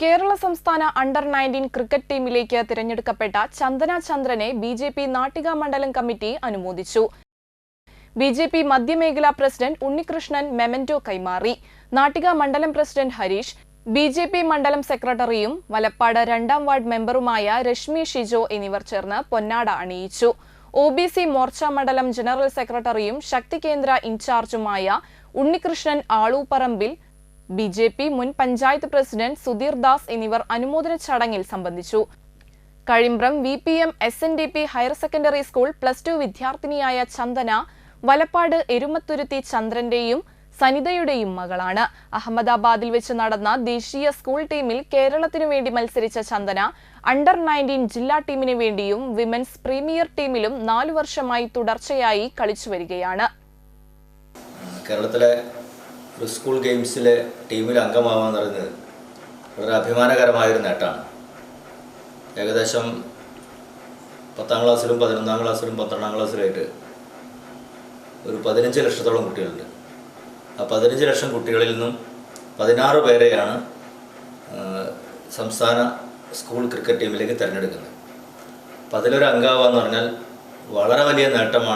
കേരള സംസ്ഥാന under nineteen cricket ടീമിലേക്ക് തിരഞ്ഞെടുക്കപ്പെട്ട ചന്ദന ചന്ദ്രനെ ബി ജെ പി നാട്ടിക മണ്ഡലം കമ്മിറ്റി അനുമോദിച്ചു. ബി ജെ പി മധ്യമേഖലാ പ്രസിഡന്റ് ഉണ്ണികൃഷ്ണൻ മെമന്റോ കൈമാറി. നാട്ടിക മണ്ഡലം president Harish B J P മണ്ഡലം സെക്രട്ടറിയും വലപ്പാട് രണ്ടാം വാർഡ് മെമ്പറുമായ രശ്മി ഷിജോ എന്നിവർ ചേർന്ന് പൊന്നാട അണിയിച്ചു. ഒ ബി സി മോർച്ച മണ്ഡലം ജനറൽ സെക്രട്ടറിയും ശക്തി കേന്ദ്ര ഇൻചാർജുമായ Unnikrishnan Aluparambil B J P മുൻ പഞ്ചായത്ത് പ്രസിഡന്റ് സുധീർ ദാസ് എന്നിവർ അനുമോദന ചടങ്ങിൽ സംബന്ധിച്ചു. Kazhimbram V P M S N D P higher secondary school plus two വിദ്യാർത്ഥിനിയായ Chandana Valappad Erumathuruthi ചന്ദ്രന്റെയും സനിതയുടെയും മകളാണ്. അഹമ്മദാബാദിൽ വെച്ച് നടന്ന ദേശീയ സ്കൂൾ ടീമിൽ കേരളത്തിനു വേണ്ടി മത്സരിച്ച ചന്ദന അണ്ടർ നയന്റീൻ ജില്ലാ ടീമിനു വേണ്ടിയും വിമൻസ് പ്രീമിയർ ടീമിലും നാലു വർഷമായി തുടർച്ചയായി കളിച്ചു വരികയാണ്. കേരളത്തിലെ സ്കൂൾ ഗെയിംസിലെ ടീമിൽ അംഗമാവാന്ന് പറയുന്നത് വളരെ അഭിമാനകരമായൊരു നേട്ടമാണ്. ഏകദേശം പത്താം ക്ലാസ്സിലും പതിനൊന്നാം ക്ലാസ്സിലും പന്ത്രണ്ടാം ക്ലാസ്സിലായിട്ട് ഒരു പതിനഞ്ച് ലക്ഷത്തോളം കുട്ടികളുണ്ട്. ആ പതിനഞ്ച് ലക്ഷം കുട്ടികളിൽ നിന്നും പതിനാറ് പേരെയാണ് സംസ്ഥാന സ്കൂൾ ക്രിക്കറ്റ് ടീമിലേക്ക് തിരഞ്ഞെടുക്കുന്നത്. അപ്പം അതിലൊരു അംഗമാവാന്ന് പറഞ്ഞാൽ വളരെ വലിയ നേട്ടമാണ്